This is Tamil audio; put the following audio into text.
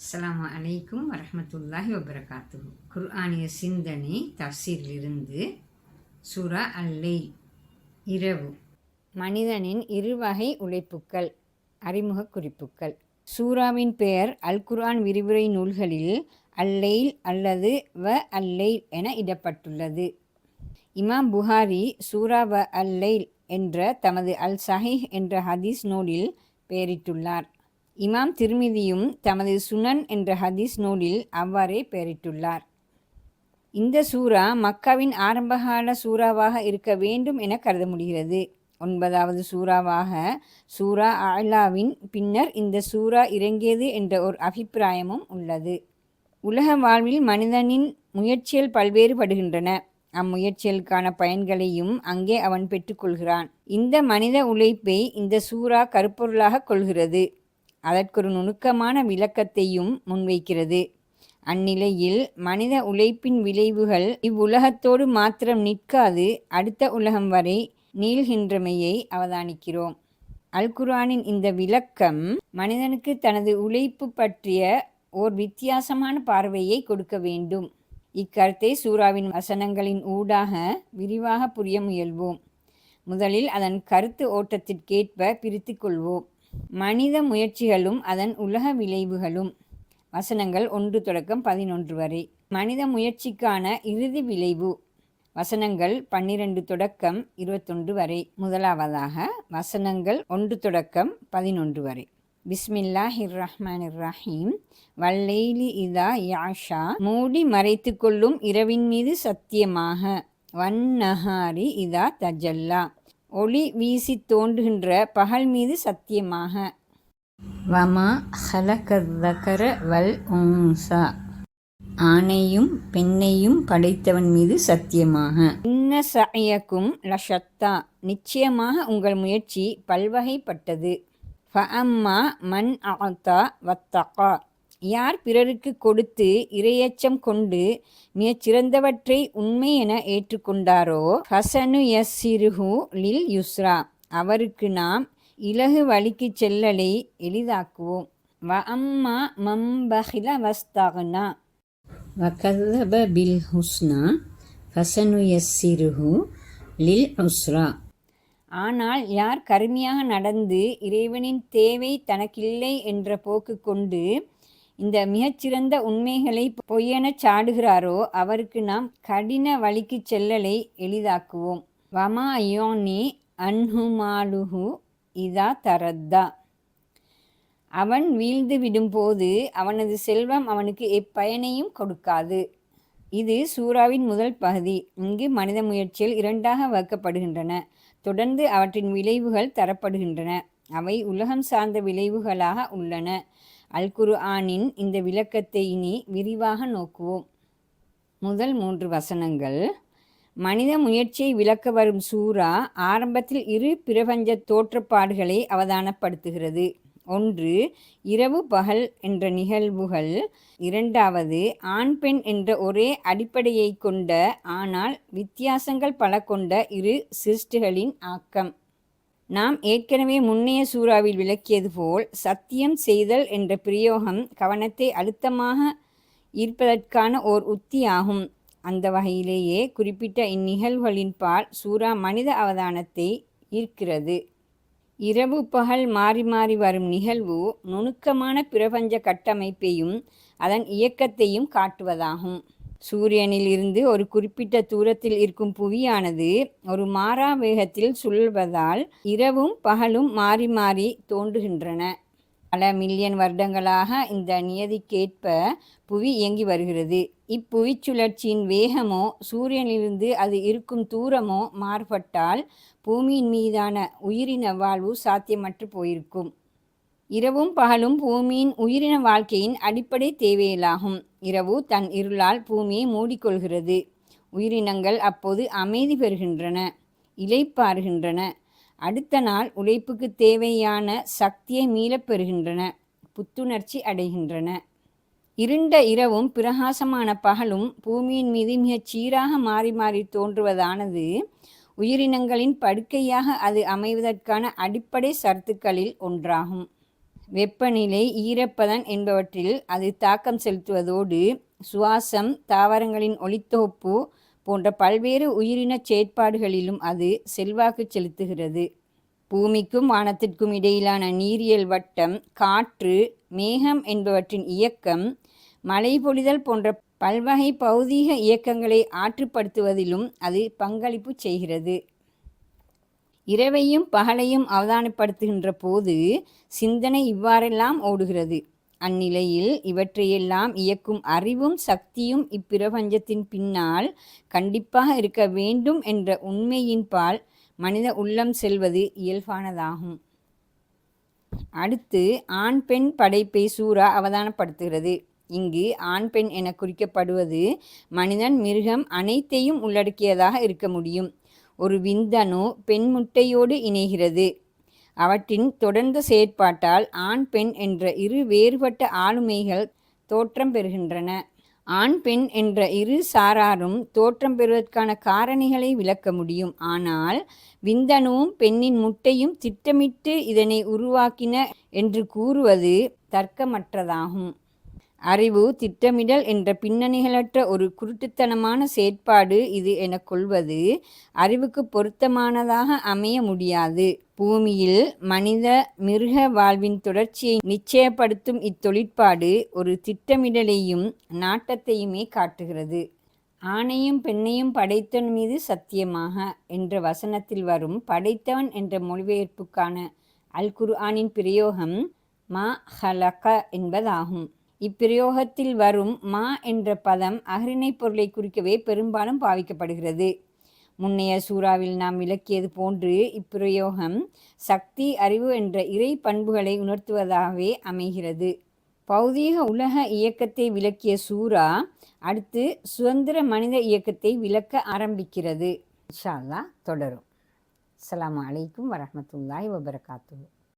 அஸ்லாம் அலைக்கும் வரமத்துல்லாஹி வபரகாத்து குர்ஆனிய சிந்தனை தஃசீரிலிருந்து சூரா அல்லை இரவு. மனிதனின் இருவகை உழைப்புக்கள் அறிமுக குறிப்புகள் சூராவின் பெயர் அல் குர்ஆன் விரிவுரை நூல்களில் அல்லைல் அல்லது வ அல்லைல் என இடப்பட்டுள்ளது. இமாம் புகாரி சூரா வ அல்லைல் என்ற தமது அல் சஹீஹ் என்ற ஹதீஸ் நூலில் பெயரிட்டுள்ளார். இமாம் திருமிதியும் தமது சுனன் என்ற ஹதீஸ் நூலில் அவ்வாறே பெயரிட்டுள்ளார். இந்த சூரா மக்காவின் ஆரம்பகால சூறாவாக இருக்க வேண்டும் என கருத முடிகிறது ஒன்பதாவது சூறாவாக சூரா ஆலாவின் பின்னர் இந்த சூரா இறங்கியது என்ற ஒரு அபிப்பிராயமும் உள்ளது. உலக வாழ்வில் மனிதனின் முயற்சிகள் பல்வேறுபடுகின்றன. அம்முயற்சிகளுக்கான பயன்களையும் அங்கே அவன் பெற்றுக்கொள்கிறான். இந்த மனித உழைப்பை இந்த சூறா கருப்பொருளாக கொள்கிறது. அதற்கொரு நுணுக்கமான விளக்கத்தையும் முன்வைக்கிறது. அந்நிலையில் மனித உழைப்பின் விளைவுகள் இவ்வுலகத்தோடு மாத்திரம் நிற்காது. அடுத்த உலகம் வரை நீள்கின்றமையை அவதானிக்கிறோம். அல்குரானின் இந்த விளக்கம் மனிதனுக்கு தனது உழைப்பு பற்றிய ஓர் வித்தியாசமான பார்வையை கொடுக்க வேண்டும். இக்கருத்தை சூறாவின் வசனங்களின் ஊடாக விரிவாக புரிய முயல்வோம். முதலில் அதன் கருத்து ஓட்டத்திற்கேற்ப பிரித்து கொள்வோம். மனித முயற்சிகளும் அதன் உலக விளைவுகளும். வசனங்கள் ஒன்று தொடக்கம் பதினொன்று வரை. மனித முயற்சிக்கான இறுதி விளைவு. வசனங்கள் பன்னிரண்டு தொடக்கம் இருபத்தொன்று வரை. முதலாவதாக வசனங்கள் ஒன்று தொடக்கம் பதினொன்று வரை. பிஸ்மில்லாஹிர் ரஹ்மான் ரஹீம் வல்லைலி இதா யாஷா மூடி மறைத்து கொள்ளும் இரவின் மீது சத்தியமாக. வன்னஹாரி இதா தஜல்லா. ஒளி வீசி தோன்றுகின்ற பகல் மீது சத்தியமாக. வமா ஹலகதகர வல் உன்சா. ஆணையும் பெண்ணையும் படைத்தவன் மீது சத்தியமாக. இன்ன சயக்கும் லஷத்தா. நிச்சயமாக உங்கள் முயற்சி பல்வகைப்பட்டது. ஃபஅம்மா மன் ஆத்தா வத்தகா. யார் பிறருக்கு கொடுத்து இரையச்சம் கொண்டு மிகச் சிறந்தவற்றை உண்மை என ஏற்றுக்கொண்டாரோ? ஹசனு யஸ்ஸிருஹு லில் யுஸ்ரா. அவருக்கு நாம் இலகு வழிக்கு செல்லலை எளிதாக்குவோம். வ அம்மா மம்பஹில வஸ்தகனா வகதப பில் ஹுஸ்னா. ஃபசனு யஸ்ஸிருஹு லில் உஸ்ரா ஆனால் யார் கருமையாக நடந்து இறைவனின் தேவை தனக்கில்லை என்ற போக்கு கொண்டு இந்த மிகச்சிறந்த உண்மைகளை பொய்யெனச் சாடுகிறாரோ அவருக்கு நாம் கடின வழிக்கு செல்லலை எளிதாக்குவோம். வமா யோனி அன்ஹுமாலுஹு இதா தரத்தா. அவன் வீழ்ந்து விடும்போது அவனது செல்வம் அவனுக்கு எப்பயனையும் கொடுக்காது. இது சூறாவின் முதல் பகுதி. இங்கு மனித முயற்சியில் இரண்டாக வகுக்கப்படுகின்றன. தொடர்ந்து அவற்றின் விளைவுகள் தரப்படுகின்றன. அவை உலகம் சார்ந்த விளைவுகளாக உள்ளன. அல் குரு ஆனின் இந்த விளக்கத்தை இனி விரிவாக நோக்குவோம். முதல் மூன்று வசனங்கள். மனித முயற்சியை விளக்க வரும் சூறா ஆரம்பத்தில் இரு பிரபஞ்ச தோற்றப்பாடுகளை அவதானப்படுத்துகிறது. ஒன்று இரவு பகல் என்ற நிகழ்வுகள். இரண்டாவது ஆண் பெண் என்ற ஒரே அடிப்படையை கொண்ட ஆனால் வித்தியாசங்கள் பல கொண்ட இரு சிருஷ்டிகளின் ஆக்கம். நாம் ஏற்கனவே முன்னைய சூறாவில் விளக்கியது போல் சத்தியம் செய்தல் என்ற பிரயோகம் கவனத்தை அழுத்தமாக ஈர்ப்பதற்கான ஓர் உத்தியாகும். அந்த வகையிலேயே குறிப்பிட்ட இந்நிகழ்வுகளின் பால் சூறா மனித அவதானத்தை ஈர்க்கிறது. இரவு பகல் மாறி மாறி வரும் நிகழ்வு நுணுக்கமான பிரபஞ்ச கட்டமைப்பையும் அதன் இயக்கத்தையும் காட்டுவதாகும். சூரியனில் இருந்து ஒரு குறிப்பிட்ட தூரத்தில் இருக்கும் புவியானது ஒரு மாறா வேகத்தில் சுழல்வதால் இரவும் பகலும் மாறி மாறி தோன்றுகின்றன. பல மில்லியன் வருடங்களாக இந்த நியதிக்கேற்ப புவி இயங்கி வருகிறது. இப்புவி சுழற்சியின் வேகமோ சூரியனிலிருந்து அது இருக்கும் தூரமோ மாறுபட்டால் பூமியின் மீதான உயிரின வாழ்வு சாத்தியமற்று போயிருக்கும். இரவும் பகலும் பூமியின் உயிரின வாழ்க்கையின் அடிப்படை தேவையிலாகும் இரவு தன் இருளால் பூமியை மூடிக்கொள்கிறது. உயிரினங்கள் அப்போது அமைதி பெறுகின்றன இலைப்பாறுகின்றன அடுத்த நாள் உழைப்புக்கு தேவையான சக்தியை மீளப் பெறுகின்றன புத்துணர்ச்சி அடைகின்றன. இருண்ட இரவும் பிரகாசமான பகலும் பூமியின் மீது மிகச் சீராக மாறி மாறி தோன்றுவதானது உயிரினங்களின் படுக்கையாக அது அமைவதற்கான அடிப்படை சரத்துக்களில் ஒன்றாகும். வெப்பநிலை ஈரப்பதன் என்பவற்றில் அது தாக்கம் செலுத்துவதோடு சுவாசம் தாவரங்களின் ஒளித்தொகுப்பு போன்ற பல்வேறு உயிரின செயற்பாடுகளிலும் அது செல்வாக்கு செலுத்துகிறது. பூமிக்கும் வானத்திற்கும் இடையிலான நீரியல் வட்டம் காற்று மேகம் என்பவற்றின் இயக்கம் மழை பொழிதல் போன்ற பல்வகை பௌதீக இயக்கங்களை ஆற்றுப்படுத்துவதிலும் அது பங்களிப்பு செய்கிறது. இரவையும் பகலையும் அவதானப்படுத்துகின்ற போது சிந்தனை இவ்வாறெல்லாம் ஓடுகிறது. அந்நிலையில் இவற்றையெல்லாம் இயக்கும் அறிவும் சக்தியும் இப்பிரபஞ்சத்தின் பின்னால் கண்டிப்பாக இருக்க வேண்டும் என்ற உண்மையின்பால் மனித உள்ளம் செல்வது இயல்பானதாகும். அடுத்து ஆண் பெண் படைப்பை சூறா அவதானப்படுத்துகிறது. இங்கு ஆண் பெண் என குறிக்கப்படுவது மனிதன் மிருகம் அனைத்தையும் உள்ளடக்கியதாக இருக்க முடியும். ஒரு விந்தணு பெண் முட்டையோடு இணைகிறது. அவற்றின் தொடர்ந்த செயற்பாட்டால் ஆண் பெண் என்ற இரு வேறுபட்ட ஆளுமைகள் தோற்றம் பெறுகின்றன. ஆண் பெண் என்ற இரு சாராரும் தோற்றம் பெறுவதற்கான காரணிகளை விளக்க முடியும். ஆனால் விந்தணுவும் பெண்ணின் முட்டையும் திட்டமிட்டு இதனை உருவாக்கின என்று கூறுவது தர்க்கமற்றதாகும். அறிவு திட்டமிடல் என்ற பின்னணிகளற்ற ஒரு குருட்டுத்தனமான செயற்பாடு இது என கொள்வது. அறிவுக்கு பொருத்தமானதாக அமைய முடியாது. பூமியில் மனித மிருக வாழ்வின் தொடர்ச்சியை நிச்சயப்படுத்தும் இத்தொழிற்பாடு ஒரு திட்டமிடலையும் நாட்டத்தையுமே காட்டுகிறது. ஆணையும் பெண்ணையும் படைத்தவன் மீது சத்தியமாக என்ற வசனத்தில் வரும் படைத்தவன் என்ற மொழிபெயர்ப்புக்கான அல் குர்ஆனின் பிரயோகம் மா ஹலக என்பதாகும். இப்பிரயோகத்தில் வரும் மா என்ற பதம் அகரிணை பொருளை குறிக்கவே பெரும்பாலும் பாவிக்கப்படுகிறது. முன்னைய சூறாவில் நாம் விளக்கியது போன்று இப்பிரயோகம் சக்தி அறிவு என்ற இறை பண்புகளை உணர்த்துவதாகவே அமைகிறது. பௌதீக உலக இயக்கத்தை விளக்கிய சூறா அடுத்து சுதந்திர மனித இயக்கத்தை விளக்க ஆரம்பிக்கிறது. இன்ஷால்லா தொடரும். அஸ்லாம் அலைக்கும் வரமத்துல்லாய் வபரகாத்து